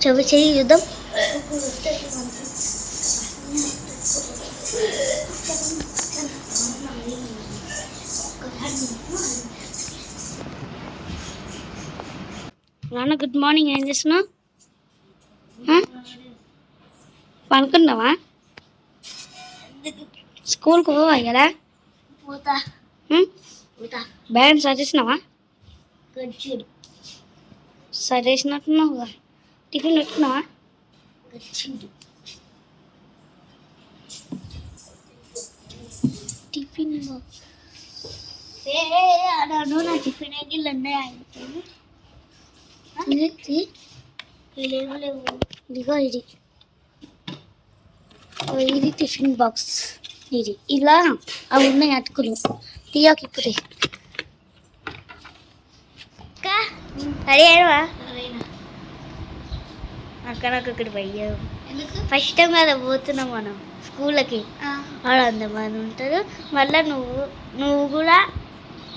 చెవి చెయ్యి చూద్దాం నాన్న గుడ్ మార్నింగ్ ఏం చేస్తున్నావు? పనుకున్నావా? స్కూల్కి పోవా కదా? పోతా. బ్యాలెన్స్ సజేసినావా కదా? టిఫిన్ గచ్చుడు టిఫిన్ అన్నాను నా టిఫిన్ ఉన్నాయి ఇది లేవు లేవు. ఇదిగో ఇది. ఇది టిఫిన్ బాక్స్. ఇది. ఇలా అవి ఉన్నాయి అటుకులు తీయకి ఇప్పుడే. రెడీ అయ్యవా అక్కడ ఎందుకు? ఫస్ట్ టైం కదా పోతున్నాం మనం స్కూల్కి. ఆడ అందమంది ఉంటారు. మళ్ళీ నువ్వు నువ్వు కూడా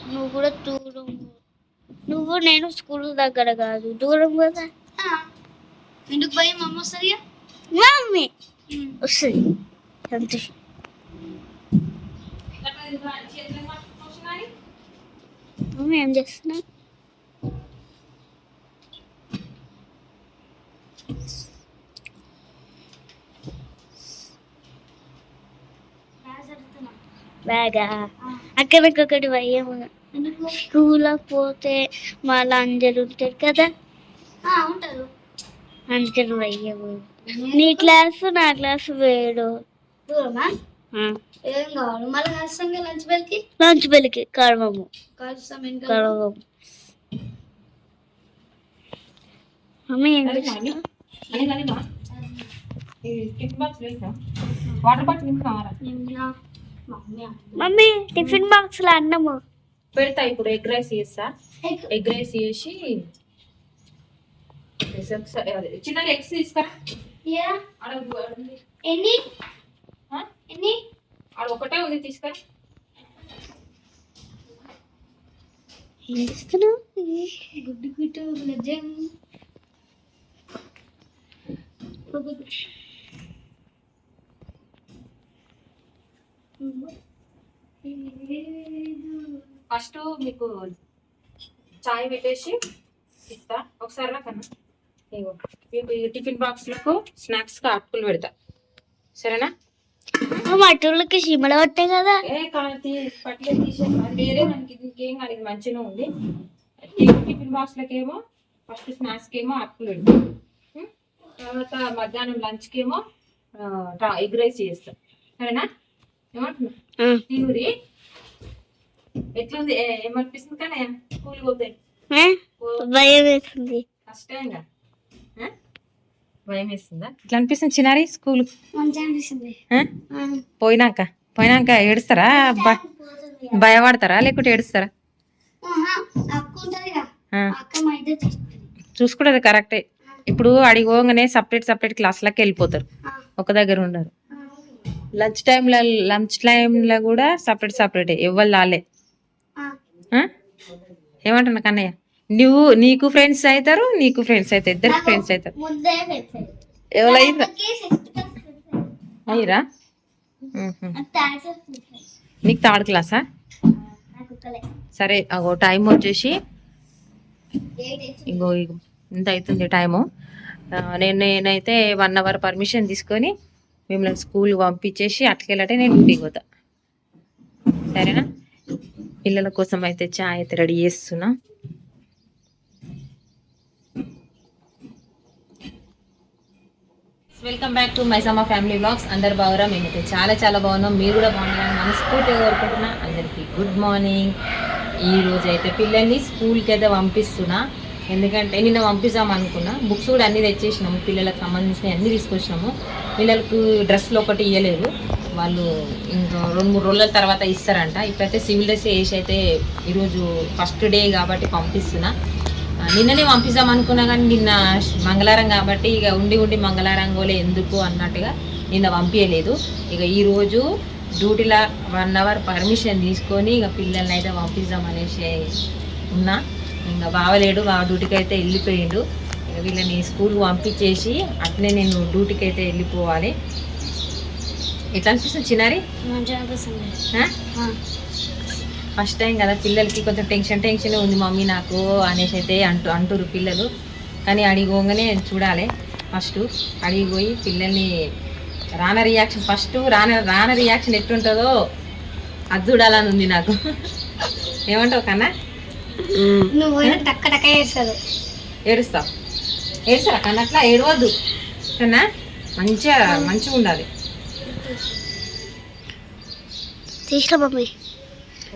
నువ్వు కూడా దూరం నువ్వు నేను స్కూల్ దగ్గర కాదు. దూరం కదా. ఎందుకు భయం? అమ్మ వస్తుంది మమ్మీ. వస్తుంది. సంతోషం మమ్మీ ఏం చేస్తున్నా బాగా. అక్కడికొకటి భయము ఎందుకు స్కూల్ పోతే మళ్ళీ అందరు ఉంటారు కదా. ఉంటారు. అందుకని భయము నీ క్లాసు నా క్లాసు వేడు దూరమా? ఏం కావాలి మళ్ళీ లంచ్ బెల్కి? లంచ్ బెల్కి కడవము. కలుస్తాం కడవము. మమ్మీ ఏం వాటర్ బాటిల్ మమ్మీ టిఫిన్ బాక్స్లో అన్నము. పెడతా ఇప్పుడు ఎగ్ రైస్ చేస్తా. ఎగ్. రైస్ చేసి చిన్న ఎగ్స్ తీసుకురా. ఎన్ని? ఎన్ని? ఆడ ఒకటే ఉంది తీసుకురా. గుడ్డు గుడ్డు ఫస్ట్ మీకు చాయ్ పెట్టేసి ఇస్తా. ఒకసారి రా కన్నా. ఇగో మీకు ఈ టిఫిన్ బాక్స్లకు స్నాక్స్కి అటుకులు పెడతా. సరేనా? మటోళ్ళకి చీమల పట్టాయి కదా. ఏ కాదు పట్లే తీసేసి వేరే మనకి ఇంకేం కాదు ఇది మంచిగా ఉంది. టిఫిన్ బాక్స్లకి ఏమో ఫస్ట్ స్నాక్స్కి ఏమో అప్పులు పెడతాం? తర్వాత మధ్యాహ్నం లంచ్కి ఏమో ఎగ్ రైస్ చేస్తాం. సరేనా? ఏమంటున్నా. తినురి ఎట్లుంది? ఏమనిపిస్తుంది కానీ స్కూల్ పోతే? ఏ? భయం వేస్తుంది కష్టంగా? ఆ? భయం వేస్తుందా ఇట్లా అనిపిస్తుంది చిన్నారి స్కూల్? పోయినాక? పోయినాక ఏడుస్తారా? భయపడతారా? లేకుంటే ఏడుస్తారా? ఆహా, అక్క ఉంటది కదా. ఆ. అక్క మా ఇద్దరు తీసుకుంటది చూసుకుంటే కరెక్టే. ఇప్పుడు అడిగి పోగానే సపరేట్ సపరేట్ క్లాస్లకి వెళ్ళిపోతారు. ఒక దగ్గర ఉండరు. లంచ్ టైంలో లంచ్ టైంలో కూడా సపరేట్ సపరేటే. ఎవ్వరు రాలే? ఏమంటున్నా కన్నయ్య? నువ్వు నీకు ఫ్రెండ్స్ అవుతారు నీకు ఫ్రెండ్స్ అవుతారు ఇద్దరు ఫ్రెండ్స్ అవుతారు ఎవరైందా? అయ్యిరా? నీకు థర్డ్ క్లాసా సరే అగో టైం వచ్చేసి ఇంకో ఇగో ఇంత అవుతుంది టైము. నేను నేనైతే వన్ అవర్ పర్మిషన్ తీసుకొని మిమ్మల్ని స్కూల్ పంపించేసి అట్కెళ్ళటే నేను ఇంటికి పోతా. సరేనా? పిల్లల కోసం అయితే చాయ్ అయితే రెడీ చేస్తున్నా. Welcome back to Maisamma family vlogs అందరు బాగురా? మేమైతే చాలా చాలా బాగున్నాం. మీరు కూడా బాగున్నారని మనస్ఫూర్తిగా కోరుకుంటున్నా. అందరికీ గుడ్ మార్నింగ్ ఈ రోజు అయితే పిల్లల్ని స్కూల్కి అయితే పంపిస్తున్నా. ఎందుకంటే నిన్న పంపిస్తాం అనుకున్నా బుక్స్ కూడా అన్నీ తెచ్చేసినాము. పిల్లలకు సంబంధించినవి అన్నీ తీసుకొచ్చినాము. పిల్లలకు డ్రెస్లు ఒకటి ఇవ్వలేదు వాళ్ళు ఇంకా రెండు మూడు రోజుల తర్వాత ఇస్తారంట. ఇప్పుడైతే సివిల్ డ్రెస్ వేసి అయితే ఈరోజు ఫస్ట్ డే కాబట్టి పంపిస్తున్నా. నిన్ననే పంపిద్దాం అనుకున్నా కానీ నిన్న మంగళవారం కాబట్టి ఇక ఉండి ఉండి మంగళవారం గోలే ఎందుకు అన్నట్టుగా నిన్న పంపించలేదు ఇక ఈరోజు డ్యూటీలో వన్ అవర్ పర్మిషన్ తీసుకొని ఇక పిల్లల్ని అయితే పంపిద్దాం అనేసి ఉన్నా. ఇంకా బావలేడు బావ డ్యూటీకి అయితే వెళ్ళిపోయిండు. ఇక వీళ్ళని స్కూల్కి పంపించేసి అట్లే నేను డ్యూటీకి అయితే వెళ్ళిపోవాలి. ఎట్లా అనిపిస్తుంది చిన్నారి? ఫస్ట్ టైం కదా పిల్లలకి కొంచెం టెన్షన్ టెన్షన్ ఉంది మమ్మీ నాకు అనేసి అయితే అంటూ అంటురు పిల్లలు. కానీ అడిగోగానే చూడాలి ఫస్ట్. అడిగిపోయి పిల్లల్ని రాన రియాక్షన్ ఫస్ట్ రాన రాన రియాక్షన్ ఎట్టుంటుందో అది చూడాలని ఉంది నాకు. ఏమంటావు కన్నా? నువ్వు పోయినా టక్క టక్క ఏడుస్తావు ఏడుస్తారా? కన్నా అట్లా ఏడవద్దు. కన్నా మంచిగా మంచిగా ఉండాలి. తీసిన మమ్మీ.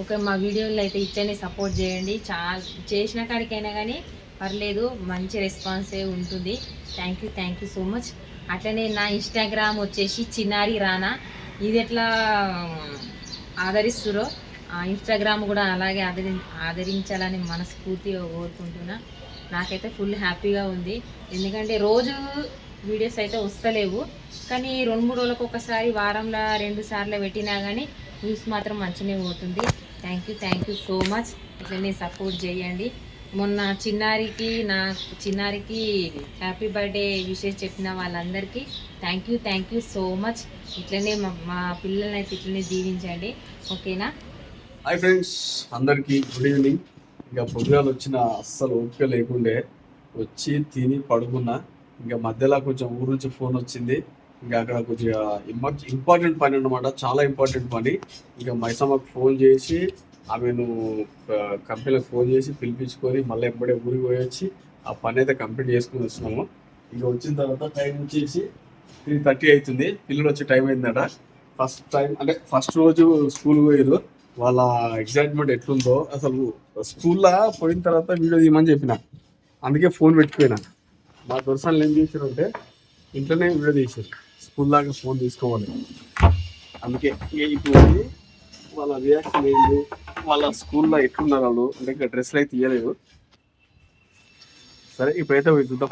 ఓకే మా వీడియోలో అయితే ఇట్లనే సపోర్ట్ చేయండి. చాలా చేసిన కాడికైనా కానీ పర్లేదు మంచి రెస్పాన్సే ఉంటుంది. Thank you thank you so much అట్లనే నా ఇన్స్టాగ్రామ్ వచ్చేసి చిన్నారి రానా. ఇది ఎట్లా ఆదరిస్తురో? ఇన్స్టాగ్రామ్ కూడా అలాగే ఆదరి ఆదరించాలని మనస్ఫూర్తిగా కోరుకుంటున్నా. నాకైతే ఫుల్ హ్యాపీగా ఉంది. ఎందుకంటే రోజు వీడియోస్ అయితే వస్తలేవు. కానీ రెండు మూడు రోజులకు ఒకసారి వారంలో రెండు సార్లు పెట్టినా కానీ వ్యూస్ మాత్రం మంచిగానే పోతుంది. Thank you thank you so much. ఇట్లనే సపోర్ట్ చేయండి. మొన్న చిన్నారికి నా చిన్నారికి హ్యాపీ బర్త్డే విషెస్ చెప్పిన వాళ్ళందరికీ thank you thank you so much. ఇట్లనే మా మా పిల్లల్ని అయితే ఇట్లనే దీవించండి. ఓకేనా? హాయ్ ఫ్రెండ్స్ అందరికీ గుడ్ ఈవినింగ్ ఇంకా పొద్దుగాలు వచ్చిన అస్సలు ఓపిక లేకుండే వచ్చి తిని పడుకున్నా. ఇంకా మధ్యలో కొంచెం ఊరు నుంచి ఫోన్ వచ్చింది. ఇంకా అక్కడ కొంచెం ఇంపార్టెంట్ పని అన్నమాట చాలా ఇంపార్టెంట్ పని. ఇంకా మైసమ్మకు ఫోన్ చేసి ఆమెను కంపెనీలకు ఫోన్ చేసి పిలిపించుకొని మళ్ళీ ఎప్పుడే ఊరికి పోయి వచ్చి ఆ పని అయితే కంప్లీట్ చేసుకుని వచ్చినాము. ఇంకా వచ్చిన తర్వాత టైం వచ్చేసి త్రీ థర్టీ అవుతుంది. పిల్లలు వచ్చే టైం అయిందట. ఫస్ట్ టైం అంటే ఫస్ట్ రోజు స్కూల్ పోయారు వాళ్ళ ఎగ్జైట్మెంట్ ఎట్లుందో అసలు స్కూల్లో పోయిన తర్వాత వీడియో తీయమని చెప్పిన. అందుకే ఫోన్ పెట్టుకుపోయినా. మా దొరసాలు ఏం చేశారు అంటే ఇంట్లోనే వీడియో తీశారు స్కూల్ దాకా ఫోన్ తీసుకోవాలి. అందుకే ఇప్పుడు వాళ్ళ రియాక్షన్ ఏంటి వాళ్ళ స్కూల్లో ఎట్లున్నారు వాళ్ళు అంటే ఇంకా డ్రెస్సులు అయితే తీయలేదు. సరే ఇప్పుడైతే చూద్దాం.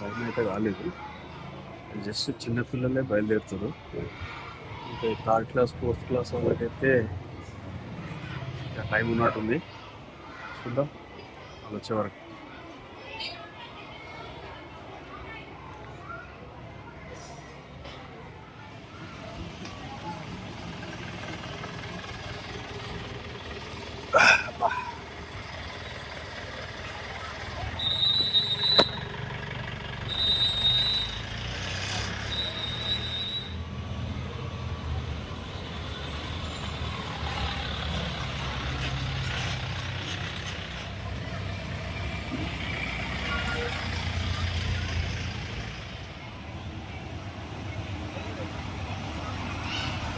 టైం అయితే కాలేదు. జస్ట్ చిన్నపిల్లలే బయలుదేరుతారు. ఇంకా థర్డ్ క్లాస్ ఫోర్త్ క్లాస్ వాళ్ళకైతే టైం ఉన్నట్టుంది. చూద్దాం. వాళ్ళు వచ్చే వరకు.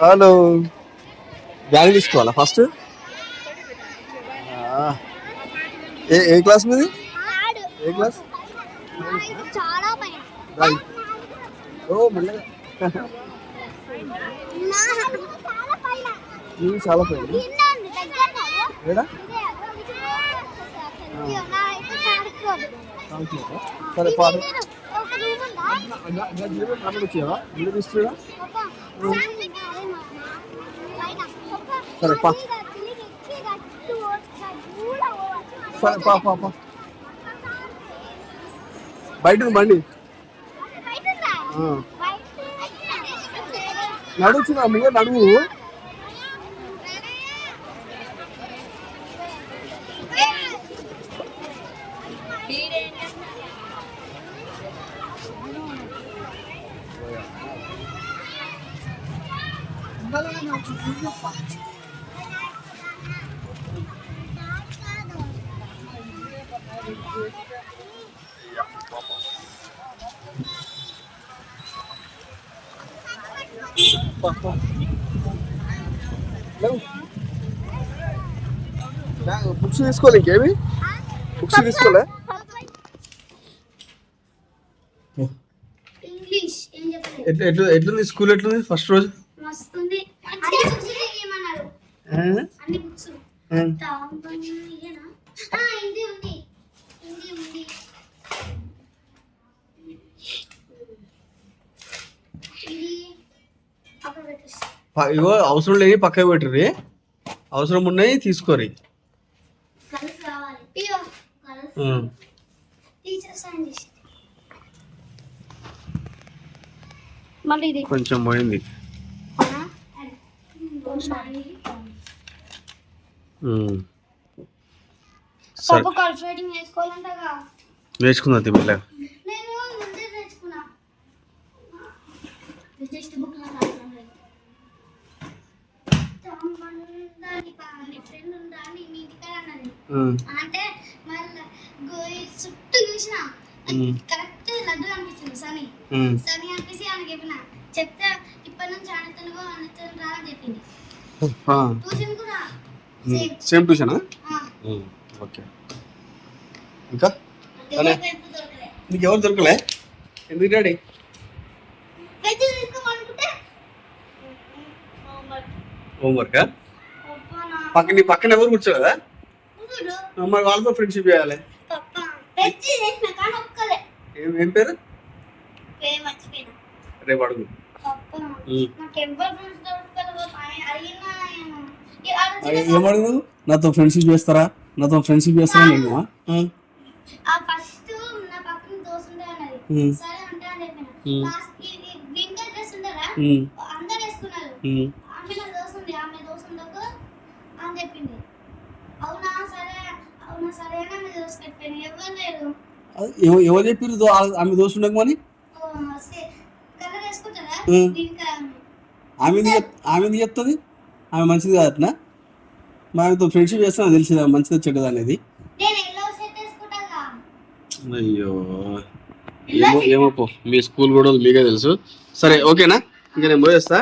హలో. బ్యాగ్ తీసుకోవాలా ఫస్ట్? ఏ ఏ క్లాస్ మీది? ఏ క్లాస్? చాలా పైన రైట్ ఓ మెల్లగా. చాలా పైన నీవు చాలా పోయింది ఏడా? సరే పాడు. వచ్చావా? ఇల్లు సరే, పా. సరే పా పా పా బయట బండి నడుచున్నా ముంగ నడువు పా, పా. బుక్స్ తీసుకోవాలి ఇంకేమి? బుక్స్ తీసుకోలే ఇంగ్లీష్ ఏం చెప్పలేదు. ఎట్లా ఎట్లా ఎట్లుంది? స్కూల్ ఎట్లుంది? ఫస్ట్ రోజు? అన్ని బుక్స్ ఏమన్నారు అన్ని బుక్స్ ఇదేనా ఆ, హిందీ ఉంది హిందీ ఉంది ఇది అక్కడ పెట్టేసి ప- ఇగో అవసరం లేని పక్కకు పెట్టుర్రి. అవసరం ఉన్నాయి తీసుకోరి. కొంచెం పోయింది. నేర్చుకుందా తిమ్మలే. నేను ముందే ఫ్రెండ్ ఉందా అని మీ ఇంటికాడ అన్నది అంటే మళ్ళీ గోయి చుట్టూ చూసిన. కరెక్ట్ లడ్డు అనిపించింది సని సని అనిపించి ఆమె చెప్పిన చెప్తే ఇప్పటి నుంచి ఆనతనుగో ఆనతను రా అని చెప్పింది. ట్యూషన్ కూడా సేమ్. ట్యూషనా? ఓకే. ఇంకా? నీకు ఎవరు దొరకలే? ఎందుకు డాడీ? హోంవర్క్ పప్పా నా పక్క నీ పక్కన ఎవరు కూర్చోలేదా? మరి వాళ్ళతో ఫ్రెండ్షిప్ చేయాలి. ఏం పేరు? రేపు అడుగు. పప్పా. మ్మ్. నాకు ఎవరు ఫ్రెండ్స్ దొరకలేదు ఆయన అడిగినా ఏమో. ఈ ఆ, ఆలోచన ఏం అడుగు? నాతో ఫ్రెండ్షిప్ చేస్తారా? నాతో ఫ్రెండ్షిప్ చేస్తారా నేను పక్కన. సరే అంటే డ్రెస్ ఉండరా అందరు వేసుకున్నారు ఆమె నా దోశ ఉంది ఆమె దోశ ఉండకు అని చెప్పింది అవునా సరే అవునా సరే అని ఆమె దోశ కట్టిపోయింది ఎవరు చెప్పారు ఆమె దోశ ఉండకమని ఆమె? ఆమె చెప్తుంది? ఆమె మంచిది కాదట్నా? మా ఆమెతో ఫ్రెండ్షిప్ చేస్తున్నా తెలిసింది ఆమె మంచిది చెడ్డది అనేది? నేను ఎల్లో షర్ట్ వేసుకుంటాగా అయ్యో. ఏమో ఏమో మీ స్కూల్ కూడా మీకే తెలుసు. సరే ఓకేనా? ఇంకా నేను పోయేస్తా.